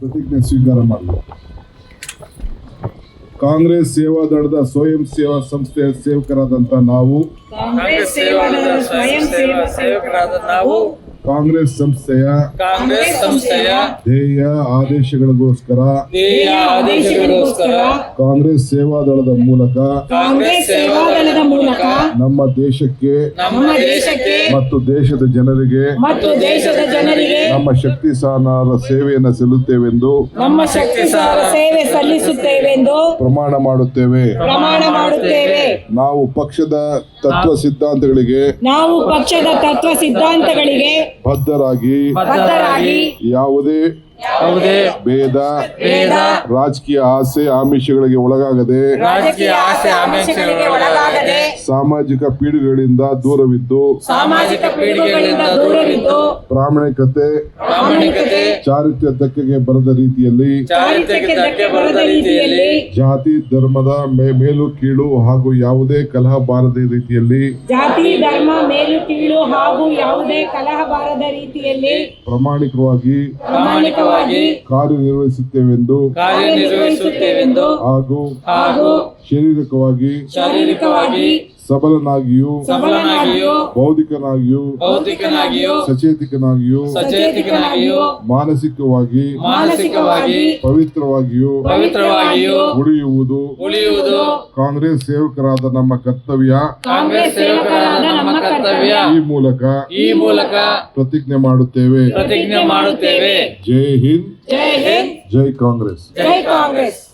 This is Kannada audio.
ಪ್ರತಿಜ್ಞೆ ಸ್ವೀಕಾರ ಮಾಡಿದೆ. ಕಾಂಗ್ರೆಸ್ ಸೇವಾ ದಳದ ಸ್ವಯಂ ಸೇವಾ ಸಂಸ್ಥೆಯ ಸೇವಕರಾದಂಥ ನಾವು ಕಾಂಗ್ರೆಸ್ ಸಂಸ್ಥೆಯ ಕಾಂಗ್ರೆಸ್ ಸಂಸ್ಥೆಯ ಧ್ಯೇಯ ಆದೇಶಗಳಿಗೋಸ್ಕರ ಧ್ಯೇಯ ಆದೇಶಗಳಿಗೋಸ್ಕರ ಕಾಂಗ್ರೆಸ್ ಸೇವಾ ದಳದ ಮೂಲಕ ಕಾಂಗ್ರೆಸ್ ಮೂಲಕ ನಮ್ಮ ದೇಶಕ್ಕೆ ನಮ್ಮ ದೇಶಕ್ಕೆ ಮತ್ತು ದೇಶದ ಜನರಿಗೆ ಮತ್ತು ದೇಶದ ಜನರಿಗೆ ನಮ್ಮ ಶಕ್ತಿ ಸಾರ ಸೇವೆಯನ್ನು ಸಲ್ಲುತ್ತೇವೆಂದು ನಮ್ಮ ಶಕ್ತಿ ಸಾರ ಸೇವೆ ಸಲ್ಲಿಸುತ್ತೇವೆಂದು ಪ್ರಮಾಣ ಮಾಡುತ್ತೇವೆ. ಪ್ರಮಾಣ ಮಾಡುತ್ತೇವೆ. ನಾವು ಪಕ್ಷದ ತತ್ವ ಸಿದ್ಧಾಂತಗಳಿಗೆ ನಾವು ಪಕ್ಷದ ತತ್ವ ಸಿದ್ಧಾಂತಗಳಿಗೆ ಬದ್ಧರಾಗಿ ಬದ್ಧರಾಗಿ ಯಾವುದೇ ಯಾವುದೇ ಭೇದ ಭೇದ ರಾಜಕೀಯ ಆಸೆ ಆಮಿಷಗಳಿಗೆ ಒಳಗಾಗದೆ. ರಾಜಕೀಯ ಆಸೆ ಆಮಿಷಗಳಿಗೆ ಒಳಗಾಗದೆ. ಸಾಮಾಜಿಕ ಪೀಡುಗಳಿಂದ ದೂರವಿದ್ದು. ಸಾಮಾಜಿಕ ಪೀಳಿಗೆಗಳಿಂದ ದೂರವಿದ್ದು. ಪ್ರಾಮಾಣಿಕತೆ. ಪ್ರಾಮಾಣಿಕತೆ. ಚಾರಿತ್ರ್ಯ ಧಕ್ಕೆಗೆ ಬರದ ರೀತಿಯಲ್ಲಿ. ಚಾರಿತ್ರ್ಯಕ್ಕೆ ಧಕ್ಕೆ ಬರದ ರೀತಿಯಲ್ಲಿ. ಜಾತಿ ಧರ್ಮದ ಮೇಲು ಕೀಳು ಹಾಗೂ ಯಾವುದೇ ಕಲಹ ಬಾರದ ರೀತಿಯಲ್ಲಿ. ಜಾತಿ ಧರ್ಮ ಮೇಲು ಕೀಳು ಹಾಗೂ ಯಾವುದೇ ಕಲಹ ಬಾರದ ರೀತಿಯಲ್ಲಿ. ಪ್ರಾಮಾಣಿಕವಾಗಿ. ಪ್ರಾಮಾಣಿಕವಾಗಿ. ಕಾರ್ಯನಿರ್ವಹಿಸುತ್ತೇವೆಂದು ಕಾರ್ಯನಿರ್ವಹಿಸುತ್ತೇವೆಂದು ಹಾಗೂ ಹಾಗೂ ಶಾರೀರಿಕವಾಗಿ ಶಾರೀರಿಕವಾಗಿ ಸಬಲನಾಗಿಯೂ ಸಬಲನಾಗಿಯೂ ಬೌದ್ಧಿಕನಾಗಿಯೂ ಬೌದ್ಧಿಕನಾಗಿಯೂ ಸಚೇತಕನಾಗಿಯೂ ಸಚೇತಕನಾಗಿಯೂ ಮಾನಸಿಕವಾಗಿ ಮಾನಸಿಕವಾಗಿ ಪವಿತ್ರವಾಗಿಯೂ ಪವಿತ್ರವಾಗಿಯೂ ಉಳಿಯುವುದು ಉಳಿಯುವುದು ಕಾಂಗ್ರೆಸ್ ಸೇವಕರಾದ ನಮ್ಮ ಕರ್ತವ್ಯ ಕಾಂಗ್ರೆಸ್ ಸೇವಕರಾದ ನಮ್ಮ ಕರ್ತವ್ಯ ಈ ಮೂಲಕ ಈ ಮೂಲಕ ಪ್ರತಿಜ್ಞೆ ಮಾಡುತ್ತೇವೆ. ಪ್ರತಿಜ್ಞೆ ಮಾಡುತ್ತೇವೆ. ಜೈ ಹಿಂದ್. ಜೈ ಹಿಂದ್. ಜೈ ಕಾಂಗ್ರೆಸ್. ಜೈ ಕಾಂಗ್ರೆಸ್.